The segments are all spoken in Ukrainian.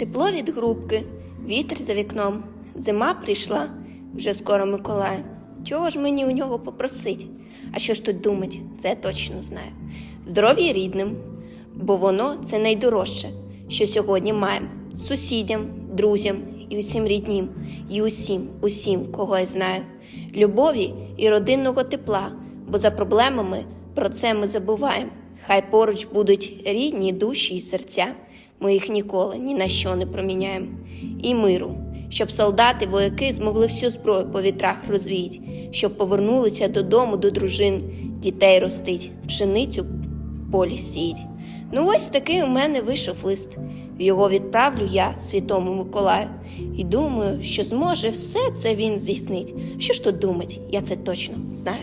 Тепло від грубки, вітер за вікном. Зима прийшла, вже скоро Миколай. Чого ж мені у нього попросить? А що ж тут думать, це точно знаю. Здоров'я рідним, бо воно це найдорожче, що сьогодні маємо. Сусідям, друзям і усім ріднім, і усім, усім, кого я знаю. Любові і родинного тепла, бо за проблемами про це ми забуваємо. Хай поруч будуть рідні душі і серця. Ми їх ніколи ні на що не проміняємо. І миру, щоб солдати, вояки змогли всю зброю по вітрах розвіять, щоб повернулися додому до дружин, дітей ростить, пшеницю полі сіять. Ну ось такий у мене вийшов лист. Його відправлю я святому Миколаю. І думаю, що зможе все це він здійснить. Що ж тут думать? Я це точно знаю.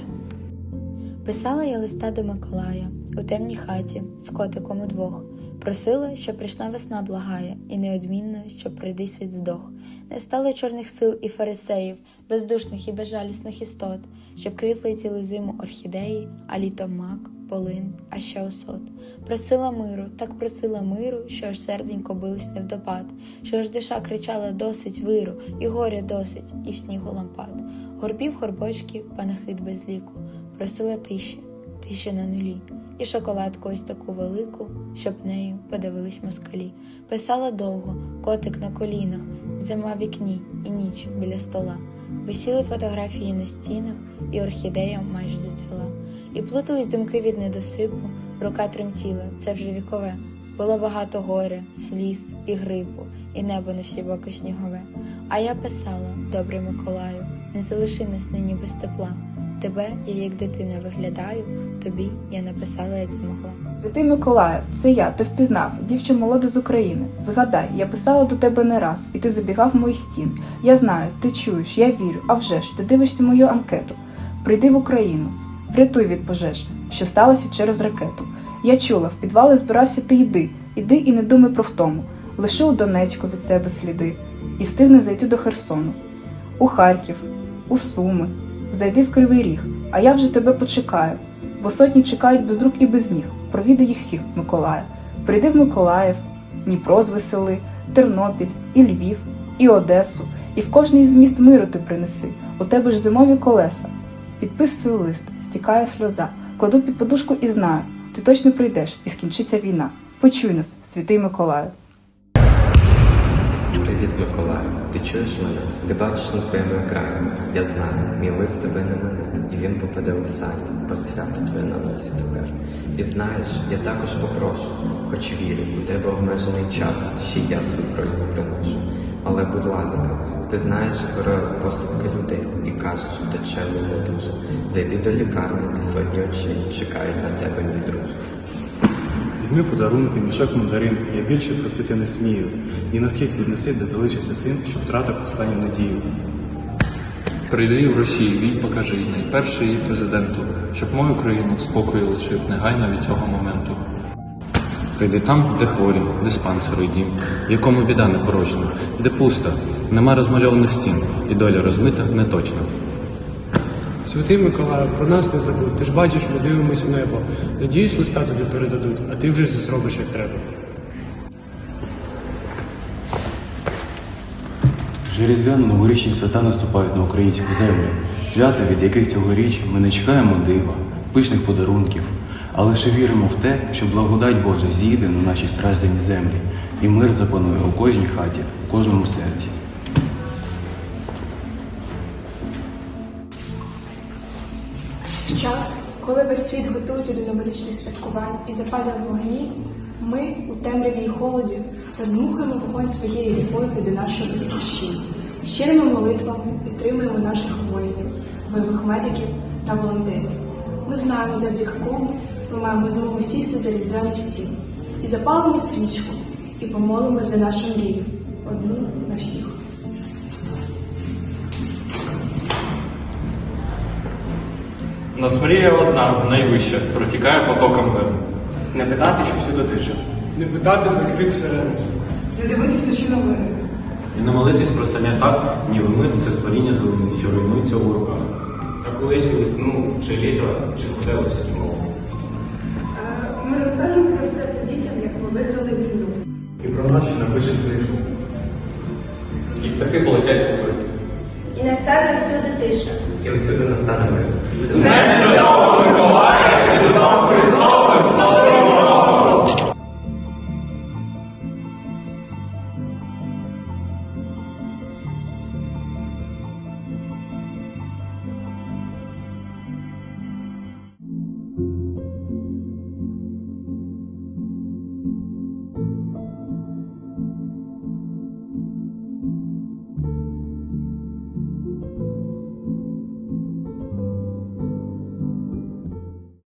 Писала я листа до Миколая у темній хаті з котиком удвох. Просила, щоб прийшла весна благає, і неодмінно, щоб прийди світ здох. Не стало чорних сил і фарисеїв, бездушних і безжалісних істот, щоб квітли цілу зиму орхідеї, а літом мак, полин, а ще осот. Просила миру, так просила миру, що аж серденько билось невдопад, що аж душа кричала досить виру, і горя досить, і в снігу лампад. Горбів горбочки, панахид без ліку, просила тиші, тиші на нулі, і шоколадку ось таку велику, щоб нею подивились москалі. Писала довго, котик на колінах, зима в вікні і ніч біля стола. Висіли фотографії на стінах, і орхідея майже зацвіла. І плутались думки від недосипу, рука тремтіла, це вже вікове. Було багато горя, сліз і грипу, і небо не всі боки снігове. А я писала, добрий Миколаю, не залиши нас нині без тепла. Тебе я як дитина виглядаю, тобі я написала, як змогла. Святий Миколаю, це я, ти впізнав, дівча молода з України. Згадай, я писала до тебе не раз, і ти забігав мої стін. Я знаю, ти чуєш, я вірю, а вже ж, ти дивишся мою анкету. Прийди в Україну, врятуй від пожеж, що сталося через ракету. Я чула, в підвали збирався ти йди, іди і не думай про втому. Лиши у Донецьку від себе сліди, і встигни зайти до Херсону, у Харків, у Суми, зайди в Кривий Ріг, а я вже тебе почекаю, бо сотні чекають без рук і без ніг. Провідай їх всіх, Миколаю. Прийди в Миколаїв, Дніпро звесели, Тернопіль, і Львів, і Одесу, і в кожний з міст миру ти принеси. У тебе ж зимові колеса. Підписую лист, стікає сльоза, кладу під подушку і знаю, ти точно прийдеш і скінчиться війна. Почуй нас, святий Миколаю. Привіт, Миколаю. Ти чуєш мене? Ти бачиш на своєму екрані. Я знаю, мій лист тебе не мене, і він попаде у сані, бо свято твоє на носі тепер. І знаєш, я також попрошу, хоч вірю, у тебе обмежений час, ще я свою просьбу приношу. Але, будь ласка, ти знаєш про поступки людей і кажеш, хто чемний не дуже. Зайди до лікарні, ти сотні очей чекають на тебе, мій друже. Візьми подарунки, мішок мандарин, я більше просити не смію. І на схід віднеси, де залишився син, що втратив останню надію. Прийди в Росію і покажи найперший її президенту, щоб мою країну в спокої лишив негайно від цього моменту. Прийди там, де хворі, диспансери й дім, в якому біда не порожня, де пусто, нема розмальованих стін, і доля розмита неточна. Святий Миколаю, про нас не забудь. Ти ж бачиш, ми дивимось в небо. Надіюсь, листа тобі передадуть, а ти вже все зробиш як треба. Вже різдвяно новорічні свята наступають на українську землю, свята, від яких цьогоріч ми не чекаємо дива, пишних подарунків, а лише віримо в те, що благодать Божа зійде на наші страждані землі, і мир запанує у кожній хаті, у кожному серці. Час, коли весь світ готується до новорічних святкувань і запалює вогні, ми у темряві і холоді роздмухуємо вогонь своєї любові до нашої батьківщини, щирими молитвами підтримуємо наших воїнів, бойових медиків та волонтерів. Ми знаємо, завдяки кому ми маємо змогу сісти за різдвяний стіл і запалимо свічку, і помолимо за нашу мрію, одну на всіх. Нас мрія одна, найвища, протікає потоком миру. Не питати, що всюди тиша. Не питати за крик сирени. Не дивитись наші новини. І не молитись про самі так, ніби ми це створіння зелені, що руйнується у руках. А колись у весну чи літо, чи ходилося зимово. Ми розкажемо про все це дітям, як ми виграли війну. І про нас ще напише книжку. І полетять купи. Настане всюди тиша. І всюди настане мир.